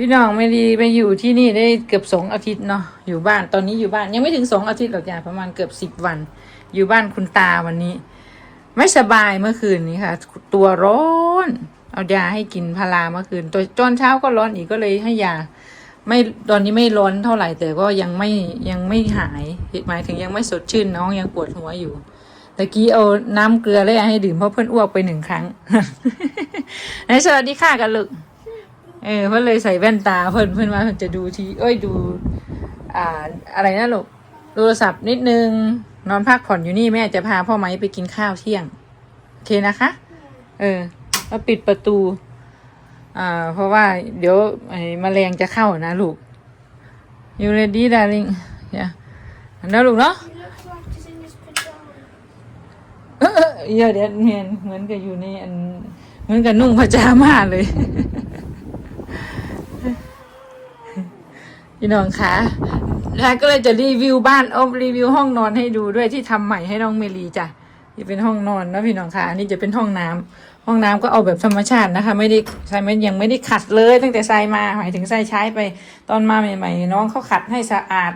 พี่น้องไม่ดีไปอยู่ที่นี่ได้เกือบสองอาทิตย์เนาะอยู่บ้านตอนนี้อยู่บ้านยังไม่ถึงสองอาทิตย์หรอกจ้ะประมาณเกือบสิบวัน อยู่บ้านคุณตาวันนี้ ไม่สบายเมื่อคืนนี้ค่ะ ตัวร้อนเอายาให้กินพาราเมื่อคืนตัวตอนเช้าก็ร้อนอีกก็เลยให้ยา ไม่ตอนนี้ไม่ร้อนเท่าไหร่ แต่ก็ยังไม่ยังไม่หายหมายถึงยังไม่สดชื่นน้องยังปวดหัวอยู่ตะกี้เอาน้ำเกลือแล้วให้ดื่มเพราะเพื่อนอ้วกไปหนึ่งครั้งไหนสวัสดีค่ะกันลูก เออเพื่อนเลยใส่แว่นตาเพื่อนเพื่อนมาเพื่อนจะดูทีเอ้ยดู อ่าอะไรนะลูกโทรศัพท์นิดนึง นอนพักผ่อนอยู่นี่แม่จะพาพ่อไม้ไปกินข้าวเที่ยงโอเคนะคะ เออแล้วปิดประตู อ่า เพราะว่าเดี๋ยวไอ้แมลงจะเข้านะลูก you ready darling อย่าอันนั้นลูกเนาะ He looks like he's in his pajamas. เออเดี๋ยวเดี๋ยวเหมือนเหมือนกับอยู่ในอันเหมือนกับนุ่งพระจามาเลย พี่น้องคะแล้วก็เลยจะรีวิวบ้านอบรีวิวห้องนอนให้ดูด้วยที่ทำใหม่ให้น้องเมลีจ้ะที่เป็นห้องนอนนะพี่น้องคะอันนี้จะเป็นห้องน้ำห้องน้ำก็เอาแบบธรรมชาตินะคะ ไม่ได้ใช้ไม่ยังไม่ได้ขัดเลย ตั้งแต่ใส่มาหมายถึงใส่ใช้ไปตอนมาใหม่ๆน้องเขาขัดให้สะอาด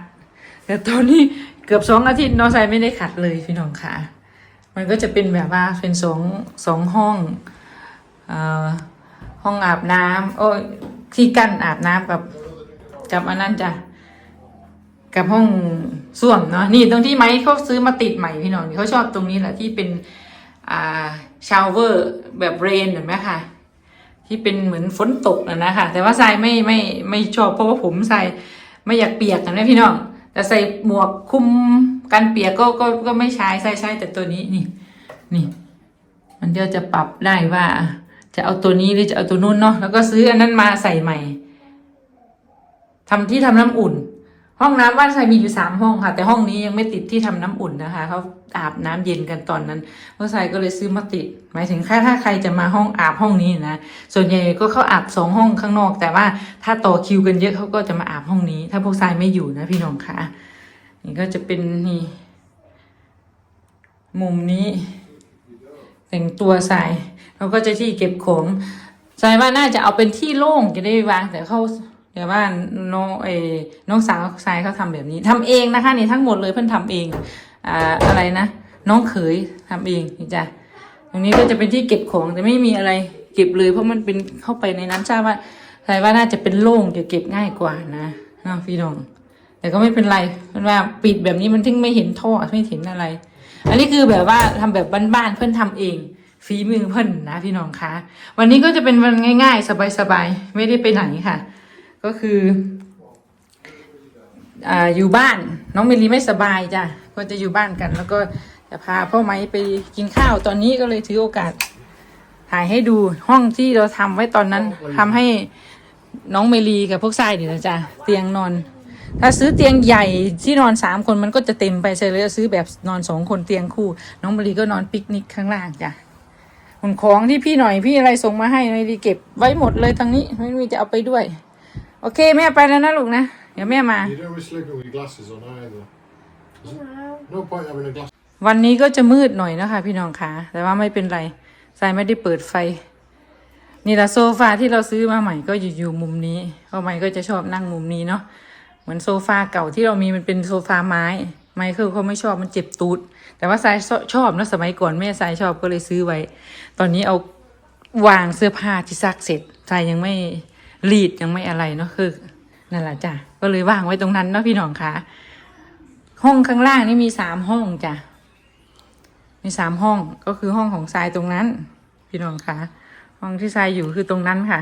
แต่ตอนนี้เกือบสองอาทิตย์น้องใส่ไม่ได้ขัดเลยพี่น้องคะมันก็จะเป็นแบบว่าเป็นสองสองห้องอ่ห้องอาบน้ำโอ้ที่กั้นอาบน้ำกับ กับอันนั้นจ้ะกับห้องส้วมเนาะนี่ตรงที่ไม้เขาซื้อมาติดใหม่พี่น้องเขาชอบตรงนี้แหละที่เป็นอ่าชาวเวอร์แบบเรนเห็นไหมคะที่เป็นเหมือนฝนตกนะนะคะแต่ว่าทรายไม่ไม่ไม่ชอบเพราะว่าผมทรายไม่อยากเปียกนะพี่น้องแต่ใส่หมวกคุมกันเปียกก็ก็ก็ไม่ใช้ใส่ใช้แต่ตัวนี้นี่นี่ มันก็จะปรับได้ว่า จะเอาตัวนี้หรือจะเอาตัวนู้นเนาะแล้วก็ซื้ออันนั้นมาใส่ใหม่ ทำที่ทำน้ำอุ่น ห้องน้ำบ้านใส่มีอยู่สามห้องค่ะ แต่ห้องนี้ยังไม่ติดที่ทำน้ำอุ่นนะคะเขาอาบน้ำเย็นกันตอนนั้นเพราะใส่ก็เลยซื้อมาติด หมายถึงแค่ถ้าใครจะมาห้องอาบห้องนี้นะส่วนใหญ่ก็เขาอาบสองห้องข้างนอก แต่ว่าถ้าต่อคิวกันเยอะเขาก็จะมาอาบห้องนี้ ถ้าพวกทรายไม่อยู่นะพี่น้องค่ะนี่ก็จะเป็นนี่มุมนี้ แต่งตัวใส่แล้วก็จะที่เก็บของใส่ว่าน่าจะเอาเป็นที่โล่งจะได้วางแต่เขา แต่ว่าน้องเอน้องสาวชายเขาทำแบบนี้ทำเองนะคะนี่ทั้งหมดเลยเพิ่อนทำเองอ่าอะไรนะน้องเขยทำเองนี่จ้ะตรงนี้ก็จะเป็นที่เก็บของแต่ไม่มีอะไรเก็บเลย เพราะมันเป็นเข้าไปในนั้นทราบว่าใส่ว่าน่าจะเป็นโล่งจะเก็บง่ายกว่านะเนาะพี่น้อง แต่ก็ไม่เป็นไรเพราะว่าปิดแบบนี้มันถึงไม่เห็นท่อไม่เห็นอะไร อันนี้คือแบบว่าทำแบบบ้านๆเพื่อนทำเองฝีมือเพื่อนนะพี่น้องคะ วันนี้ก็จะเป็นวันง่าย ๆ สบายๆไม่ได้ไปไหนค่ะ ก็คืออ่าอยู่บ้าน น้องเมลีไม่สบายจ้ะก็จะอยู่บ้านกัน แล้วก็จะพาพ่อไม้ไปกินข้าวตอนนี้ก็เลยถือโอกาส ถ่ายให้ดูห้องที่เราทำไว้ตอนนั้นทำให้น้องเมลีกับพวกทรายนี่นะจ๊ะเตียงนอน ถ้าซื้อเตียงใหญ่ที่นอนสามคนมันก็จะเต็มไปใช่เลยซื้อแบบนอนสองคนเตียงคู่ น้องเมลีก็นอนปิกนิกข้างล่างจ้ะขนของที่พี่หน่อยพี่อะไรส่งมาให้เมลีเก็บไว้หมดเลยทางนี้ไม่มีจะเอาไปด้วย โอเคแม่ไปแล้วนะลูกนะ เดี๋ยวแม่มา You don't be sleeping with your glasses on either. No. No point having a glass. วันนี้ก็จะมืดหน่อยนะคะพี่น้องคะแต่ว่าไม่เป็นไรทรายไม่ได้เปิดไฟ นี่ละโซฟาที่เราซื้อมาใหม่ก็อยู่อยู่มุมนี้เพราะไมค์ก็จะชอบนั่งมุมนี้เนาะเหมือนโซฟาเก่าที่เรามีมันเป็นโซฟาไม้ ไมเคิลเขาไม่ชอบมันเจ็บตูด แต่ว่าทรายชอบนะสมัยก่อนแม่ทรายชอบก็เลยซื้อไว้ ตอนนี้เอาวางเสื้อผ้าที่ซักเสร็จทรายยังไม่ รีดยังไม่อะไรเนาะคือนั่นแหละจ้ะก็เลยวางไว้ตรงนั้นเนาะพี่น้องคะห้องข้างล่างนี่มีสามห้องจ้ะมีสามห้องก็คือห้องของทรายตรงนั้น พี่น้องคะห้องที่ทรายอยู่คือตรงนั้นค่ะ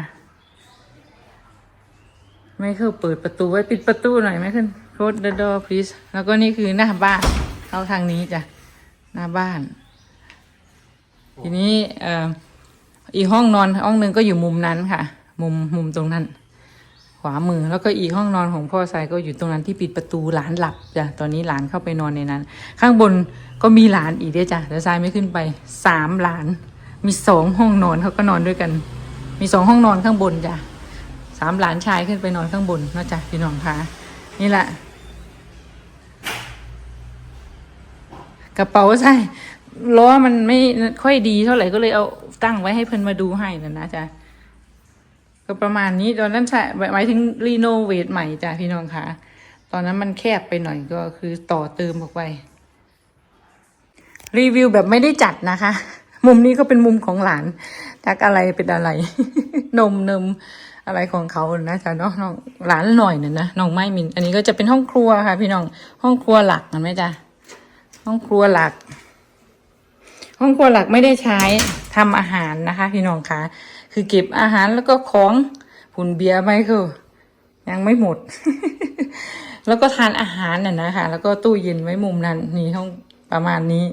ไม่เคยเปิดประตูไว้ปิดประตูหน่อยไหมขึ้น close the door please แล้วก็นี่คือหน้าบ้านเข้าทางนี้จ้ะหน้าบ้าน ทีนี้เอ่ออีห้องนอนห้องหนึ่งก็อยู่มุมนั้นค่ะ มุมมุมตรงนั้น ขวามือแล้วก็อีกห้องนอนของพ่อทรายก็อยู่ตรงนั้นที่ปิดประตูหลานหลับจ้ะตอนนี้หลานเข้าไปนอนในนั้น ข้างบนก็มีหลานอีกด้วยจ้ะแต่ทรายไม่ขึ้นไปสามหลาน มีสองห้องนอนเขาก็นอนด้วยกัน มีสองห้องนอนข้างบนจ้ะสามหลานชายขึ้นไปนอนข้างบนนะจ้ะพี่น้องคะนี่แหละกระเป๋าใช่ล้อมันไม่ค่อยดีเท่าไหร่ก็เลยเอาตั้งไว้ให้เพิ่นมาดูให้นะนะจ๊ะ ก็ประมาณนี้ตอนนั้นใช่หมายถึงรีโนเวทใหม่จ้ะพี่น้องคะตอนนั้นมันแคบไปหน่อยก็คือต่อเติมออกไป รีวิวแบบไม่ได้จัดนะคะ มุมนี้ก็เป็นมุมของหลานจากอะไรเป็นอะไร นมนมอะไรของเขานะจ๊ะเนาะน้องหลานหน่อยน่ะนะน้องไม้มิน อันนี้ก็จะเป็นห้องครัวค่ะ พี่น้องห้องครัวหลักนไหมจ๊ะห้องครัวหลัก ห้องครัวหลักไม่ได้ใช้ทำอาหารนะคะ พี่น้องคะ คือเก็บอาหารแล้วก็ของผุนเบียร์ไม่คือยังไม่หมด แล้วก็ทานอาหารน่ะนะคะแล้วก็ตู้เย็นไว้มุมนั้นนี่ห้องประมาณนี้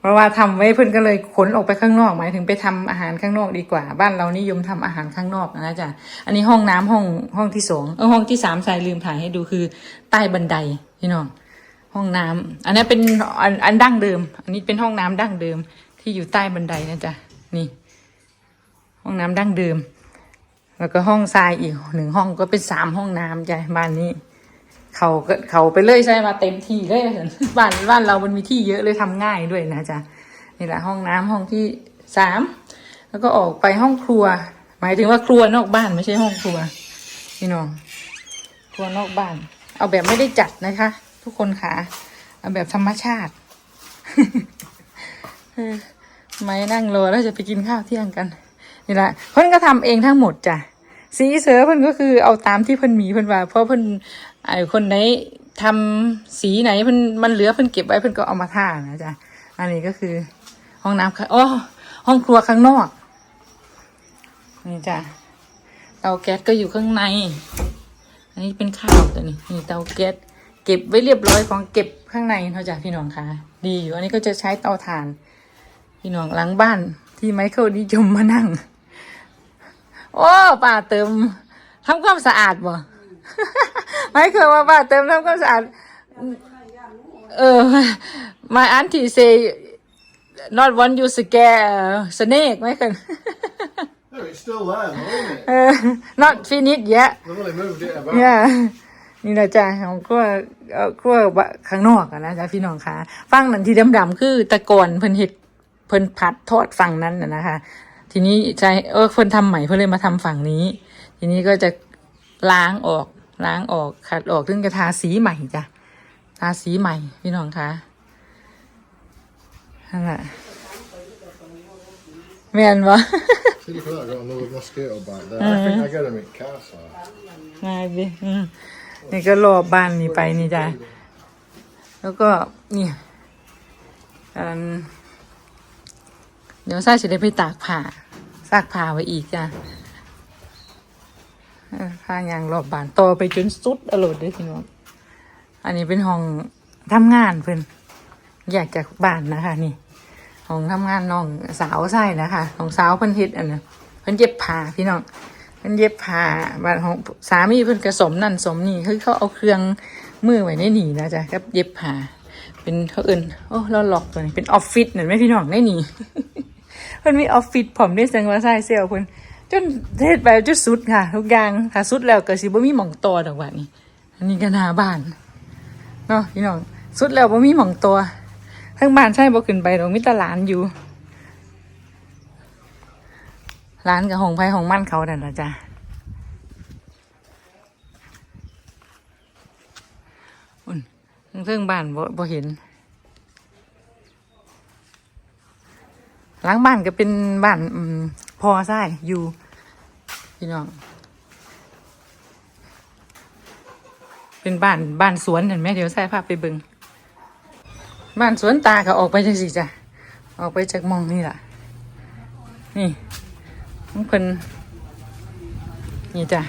เพราะว่าทำไว้เพื่อนก็เลยขนออกไปข้างนอกหมายถึงไปทำอาหารข้างนอกดีกว่า บ้านเรานิยมทำอาหารข้างนอกนะจ๊ะอันนี้ห้องน้ำห้องห้องที่สองเออห้องที่สามสายลืมถ่ายให้ดูคือ ใต้บันไดพี่น้องห้องน้ำอันนี้เป็นอันอันดั้งเดิม อันนี้เป็นห้องน้ำดั้งเดิมที่อยู่ใต้บันไดนะจ๊ะนี่ ห้องน้ำดั้งเดิม แล้วก็ห้องทรายอีกหนึ่งห้องก็เป็นสามห้องน้ำจ้ะบ้านนี้ เขาก็เขาไปเลยใช่มาเต็มที่เลยบ้านบ้านเรามันมีที่เยอะเลยทำง่ายด้วยนะจ๊ะนี่แหละห้องน้ำห้องที่สามแล้วก็ออกไปห้องครัว หมายถึงว่าครัวนอกบ้านไม่ใช่ห้องครัวพี่น้องครัวนอกบ้าน เอาแบบไม่ได้จัดนะคะ ทุกคนค่ะเอาแบบธรรมชาติเออไม่นั่งรอแล้วจะไปกินข้าวเที่ยงกัน นี่แหละเพิ่นก็ทำเองทั้งหมดจ้ะสีเสือเพิ่นก็คือเอาตามที่เพิ่นมีเพิ่นว่า เพราะเพิ่นไอ้คนไหนทำสีไหนเพิ่นมันเหลือเพิ่นเก็บไว้เพิ่นก็เอามาทานะจ๊ะอันนี้ก็คือ ห้องน้ำค่ะอ๋อห้องครัวข้างนอก นี่จ้ะเตาแก๊สก็อยู่ข้างใน อันนี้เป็นข้าวตัวนี้นี่เตาแก๊สเก็บไว้เรียบร้อยของเก็บข้างในเท่าจ้ะพี่น้องคะดีอยู่อันนี้ก็จะใช้เตาถ่าน พี่น้องหลังบ้านที่ไมเคิลนิยมมานั่ง โอ้ป้าเติมทำความสะอาดบ่ไมเคิลว่าป้าเติมทำความสะอาด เออ my auntie say not want you scare snake ไหมคัน No, it's still there, though, isn't it? เออ not finished yet They've only moved it about. เนี่ยนี่นะจ๊ะของครัวเอ่อครัวบะข้างนอกอะนะจ๊ะพี่น้องคะฟังนั่นที่ดำๆคือแตะกอนเพิ่นเห็ดเพิ่นผัดทอดฝั่งนั้นน่ะนะคะ ทีนี้ใจเออเพิ่นทำใหม่เพิ่นเลยมาทำฝั่งนี้ ทีนี้ก็จะล้างออกล้างออกขัดออกถึงจะทาสีใหม่จ้ะทาสีใหม่พี่น้องคะนั่นแหละแม่นวะ See, look at that, I've got another mosquito bite there. I think I get them in casa. ง่ายดิอืมนี่ก็รอบบ้านนี่ไปนี่จ้ะ แล้วก็นี่อันเดี๋ยวซ่าจะได้ไปตากผ้า ซากผ้าไว้อีกจ้ะผ้ายางรอบบานต่อไปจนสุดอรรถด้วยพี่น้องอันนี้เป็นห้องทำงานเพิ่อนอยากจากบ้านนะคะ นี่ห้องทำงานน้องสาวใส่นะคะของสาวเพิ่นเฮ็ดอันน่ะเพิ่นเย็บผ้าพี่น้องเพิ่นเย็บผ้าบ้านของสามีเพิ่นก็สมนั่นสมนี่คือเขาเอาเครื่องมือไว้ในนี่นะจ๊ะกับเย็บผ้าเป็นเขาเอื่นโอ้เราหลอกตัวนี้เป็นออฟฟิศเห็นไหมพี่น้องได้นี่ พิ่นมีออฟฟิศผมได้สังว่าใส่เซลเพิ่นจนเฮ็ดไปจนสุดค่ะ ทุกอย่างถ้าสุดแล้วก็สิบ่มีหม่องตัวดอกว่านี่อันนี้ก็หน้าบ้านเนาะพี่น้องสุดแล้วบ่มีหม่องตัวทั้งบ้านใช่บ่ขึ้นไปดอกมีแต่หลานอยู่ร้านกับหงไผ่หงมั่นเขาเนี่ยนะจ๊ะอุ่นเครื่องบ้านบ่บ่เห็น หล้างบ้านก็เป็นบ้านอืมพอใช่อยู่พี่น้อง เป็นบ้านบ้านสวนเห็นไหมเดี๋ยวใส่ภาพไปเบิงบ้านสวนตาก็ออกไปจังสิจ้ะออกไปจากมองนี่แหละนี่ของเพิ่นนี่จ้ะ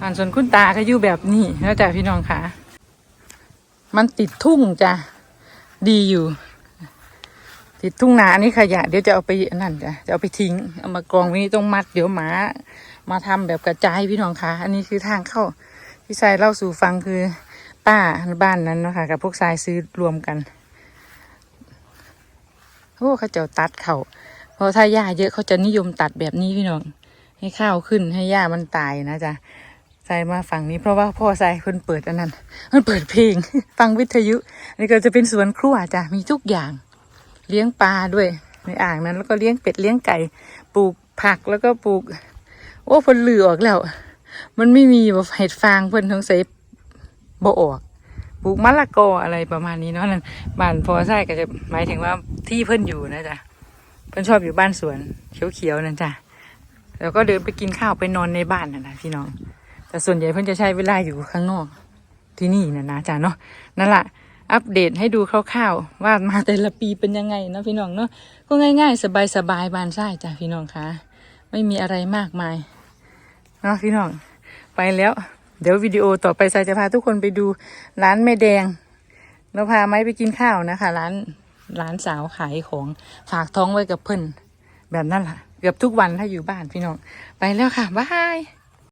อ่านสวนคุณตาก็อยู่แบบนี้แล้วจ้ะพี่น้องค่ะ มันติดทุ่งจ้ะดีอยู่ ติดทุ่งนาอันนี้ขยะเดี๋ยวจะเอาไปอันนั่นจ้ะจะเอาไปทิ้งเอามากองไว้นี่ต้องมัดเดี๋ยวหมา มาทำแบบกระจายพี่น้องคะอันนี้คือทางเข้าพี่ชายเล่าสู่ฟังคือป้าบ้านนั้นนะคะกับพวกชายซื้อรวมกันโอ้เขาเจ้าตัดเขาเพราะถ้าหญ้าเยอะเขาจะนิยมตัดแบบนี้พี่น้อง ให้ข้าวขึ้นให้หญ้ามันตายนะจ๊ะใส่มาฝั่งนี้เพราะว่าพ่อใส่เพิ่นเปิดอันนั้นเพิ่นเปิดเพลง ฟังวิทยุนี่ก็จะเป็นสวนครัวจ้ะมีทุกอย่าง เลี้ยงปลาด้วยในอ่างนั้น แล้วก็เลี้ยงเป็ดเลี้ยงไก่ ปลูกผักแล้วก็ปลูก โอ้พิ่นลือออกแล้ว มันไม่มีแบบเห็ดฟางเพิ่นทงใส่บ่ออกปลูกมะละกออะไรประมาณนี้เนาะนั่นบ้านพอใช่ก็จะหมายถึงว่าที่เพิ่นอยู่นะจ๊ะเพิ่นชอบอยู่บ้านสวนเขียวๆนั่นจ้ะแล้วก็เดินไปกินข้าวไปนอนในบ้านน่ะนะพี่น้อง แต่ส่วนใหญ่เพิ่นจะใช้เวลาอยู่ข้างนอกที่นี่นะนะจ๊ะเนาะนั่นแหละ อัปเดตให้ดูคร่าวๆ ว่ามาแต่ละปีเป็นยังไงนะพี่น้องเนาะก็ง่าย ๆ สบายๆบานไส้จ้ะพี่น้องคะไม่มีอะไรมากมายเนาะพี่น้องไปแล้ว เดี๋ยววิดีโอต่อไปทรายจะพาทุกคนไปดูร้านแม่แดงแล้วพาไม้ไปกินข้าวนะคะ ร้านร้านสาวขายของฝากท้องไว้กับเพิ่นแบบนั้นล่ะ เกือบทุกวันถ้าอยู่บ้านพี่น้อง ไปแล้วค่ะ บ๊าย